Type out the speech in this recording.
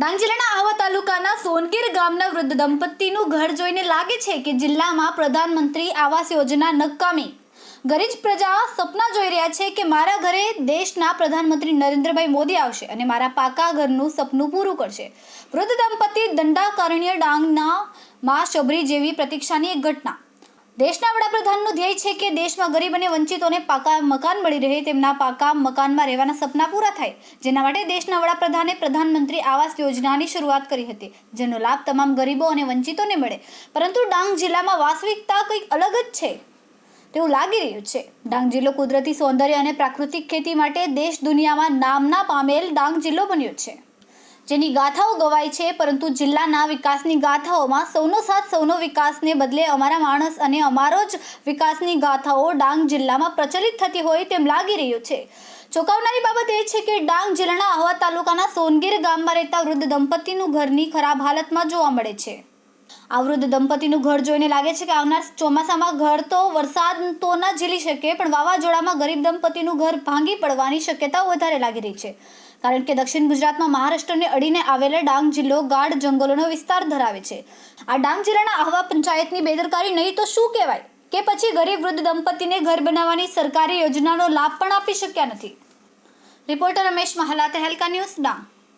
ડાંગ જિલ્લાના આહવા તાલુકાના સોનગીર ગામના વૃદ્ધ દંપતીનું ઘર જોઈને લાગે છે કે જિલ્લામાં પ્રધાનમંત્રી આવાસ યોજના નકામી. ગરીબ પ્રજા સપના જોઈ રહ્યા છે કે મારા ઘરે દેશના પ્રધાનમંત્રી નરેન્દ્રભાઈ મોદી આવશે અને મારા પાકા ઘરનું સપનું પૂરું કરશે. વૃદ્ધ દંપતી દંડાકારણ્ય ડાંગના માં શબરી જેવી પ્રતીક્ષાની એક ઘટના. દેશના વડાપ્રધાનનું ધ્યેય છે કે દેશમાં ગરીબ અને વંચિતોને પાકા મકાન મળી રહે, તેમના પાકા મકાનમાં રહેવાના સપના પૂરા થાય. જેના માટે દેશના વડાપ્રધાને પ્રધાનમંત્રી આવાસ યોજનાની શરૂઆત કરી હતી, જેનો લાભ તમામ ગરીબો અને વંચિતોને મળે. પરંતુ ડાંગ જિલ્લામાં વાસ્તવિકતા કંઈક અલગ જ છે. તેવું લાગી રહ્યું છે. ડાંગ જિલ્લો કુદરતી સૌંદર્ય અને પ્રાકૃતિક ખેતી માટે દેશ દુનિયામાં નામના પામેલ ડાંગ જિલ્લો બન્યો છે. જેની ગાથાઓ ગવાય છે, પરંતુ જિલ્લાના વિકાસની ગાથાઓમાં સૌનો સાથ, સૌનો વિકાસને બદલે અમારા માણસ અને અમારો જ વિકાસની ગાથાઓ ડાંગ જિલ્લામાં પ્રચલિત થતી હોય તેમ લાગી રહ્યું છે. ચોંકાવનારી બાબત એ છે કે ડાંગ જિલ્લાના આહવા તાલુકાના સોનગીર ગામમાં રહેતા વૃદ્ધ દંપતીનું ઘરની ખરાબ હાલતમાં જોવા મળે છે. આ વૃદ્ધ દંપતીનું ઘર જોઈને લાગે છે કે આવનાર ચોમાસામાં ઘર તો વરસાદ તો ન ઝીલી શકે, પણ વાવાઝોડામાં ગરીબ દંપતીનું ઘર ભાંગી પડવાની શક્યતાઓ વધારે લાગી રહી છે. કારણ કે દક્ષિણ ગુજરાતમાં મહારાષ્ટ્રને અડીને આવેલા ડાંગ જિલ્લો ગાઢ જંગલોનો વિસ્તાર ધરાવે છે. આ ડાંગ જિલ્લાના આહવા પંચાયતની બેદરકારી નહીં તો શું કહેવાય? કે પછી ગરીબ વૃદ્ધ દંપતીને ઘર બનાવવાની સરકારી યોજનાનો લાભ પણ આપી શક્યા નથી? Reporter Ramesh Mahala, Tehelka news, Dang.